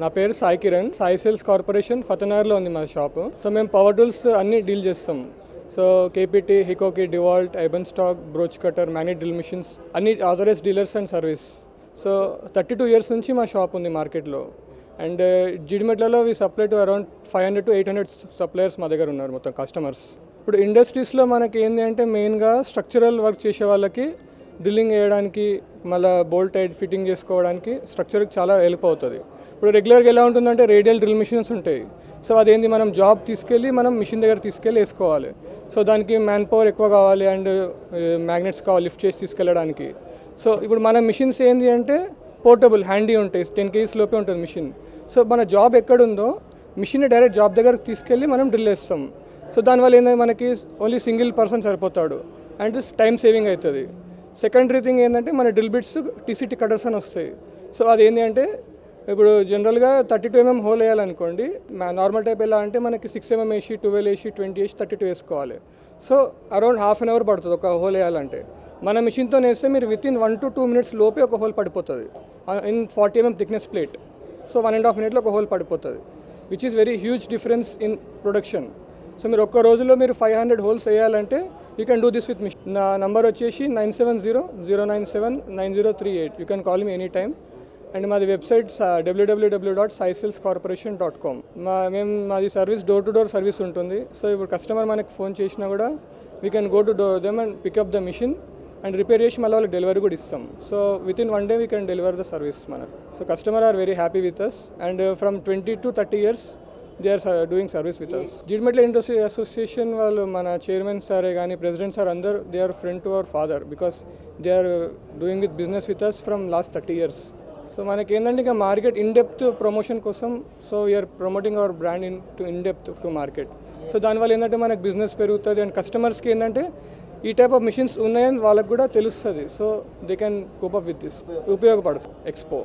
నా పేరు Sai Kiran. Sai sales corporation ఫతనగర్లో ఉంది మా షాపు. సో మేము పవర్ టూల్స్ అన్ని డీల్ చేస్తాం. So KPT Hikoki DeWalt Eibenstock broach cutter magnet drill machines అన్ని authorize dealers and service. So thirty two years నుంచి మా షాప్ ఉంది మార్కెట్లో. And uh, జిడిమెట్లలో we supply to around five hundred to eight hundred suppliers మా దగ్గర ఉన్నారు మొత్తం customers. ఇప్పుడు ఇండస్ట్రీస్లో మనకి ఏంటి అంటే మెయిన్గా స్ట్రక్చరల్ వర్క్ చేసే వాళ్ళకి డ్రిల్లింగ్ వేయడానికి మళ్ళీ బోల్ట్ టైట్ ఫిట్టింగ్ చేసుకోవడానికి స్ట్రక్చర్కి చాలా హెల్ప్ అవుతుంది. ఇప్పుడు రెగ్యులర్గా ఎలా ఉంటుందంటే రేడియల్ డ్రిల్ మిషన్స్ ఉంటాయి. సో అదేంటి మనం జాబ్ తీసుకెళ్ళి మనం మిషన్ దగ్గర తీసుకెళ్ళి వేసుకోవాలి. సో దానికి మ్యాన్ పవర్ ఎక్కువ కావాలి అండ్ మ్యాగ్నెట్స్ కావాలి లిఫ్ట్ చేసి తీసుకెళ్ళడానికి. సో ఇప్పుడు మన మిషన్స్ ఏంటి అంటే పోర్టబుల్ హ్యాండీ ఉంటాయి. టెన్ కేజీస్ లోపే ఉంటుంది మిషన్. సో మన జాబ్ ఎక్కడుందో మిషన్ డైరెక్ట్ జాబ్ దగ్గరకు తీసుకెళ్ళి మనం డ్రిల్ వేస్తాం. సో దానివల్ల ఏంటంటే మనకి ఓన్లీ సింగిల్ పర్సన్ సరిపోతాడు. అండ్ టైం సేవింగ్ అవుతుంది. సెకండరీ థింగ్ ఏంటంటే మన డ్రిల్ బిట్స్ టీసీటీ కటర్స్ అని వస్తాయి. సో అది ఏంటి అంటే ఇప్పుడు జనరల్గా థర్టీ టూ ఎంఎం హోల్ వేయాలనుకోండి నార్మల్ టైప్ ఎలా అంటే మనకి సిక్స్ ఎంఎం mm వేసి ట్వెల్వ్ వేసి ట్వంటీ వేసి థర్టీ టూ వేసుకోవాలి. So around half an hour పడుతుంది ఒక హోల్ వేయాలంటే. మన మిషన్తో వేస్తే మీరు within one to two minutes లోపే ఒక హోల్ పడిపోతుంది. In forty mm thickness plate so one and half మినిట్లో ఒక హోల్ పడిపోతుంది. Which is very huge difference in production so మీరు ఒక్క రోజులో మీరు ఫైవ్ హండ్రెడ్ హోల్స్ వేయాలంటే you can do this with machine నా నంబర్ వచ్చేసి nine seven zero zero nine seven nine zero three eight you can call me any time and మాది website డబ్ల్యూడబ్ల్యూడబ్ల్యూ dot Sai sales corporation dot com మా మేము మాది service door to door service ఉంటుంది. So ఇప్పుడు customer మనకి phone చేసినా కూడా we can go to do them and pick up the machine and repair చేసి మళ్ళీ వాళ్ళకి డెలివరీ కూడా ఇస్తాం. So within one day we can deliver the service మనకు. So customer are very happy with us and from twenty to thirty years they are doing service with us Jeedimetla industry association వాళ్ళు మన chairman సారే కానీ president sir అందరు they are friend to our father because they are doing with business with us from last thirty years so మనకి ఏంటంటే ఇక market in depth promotion కోసం so we are promoting our brand in to in depth to market so దానివల్ల ఏంటంటే మనకు business పెరుగుతుంది and కస్టమర్స్కి ఏంటంటే ఈ టైప్ ఆఫ్ మిషన్స్ ఉన్నాయని వాళ్ళకి కూడా తెలుస్తుంది. So they can cope up with this ఉపయోగపడుతుంది. ఎక్స్పో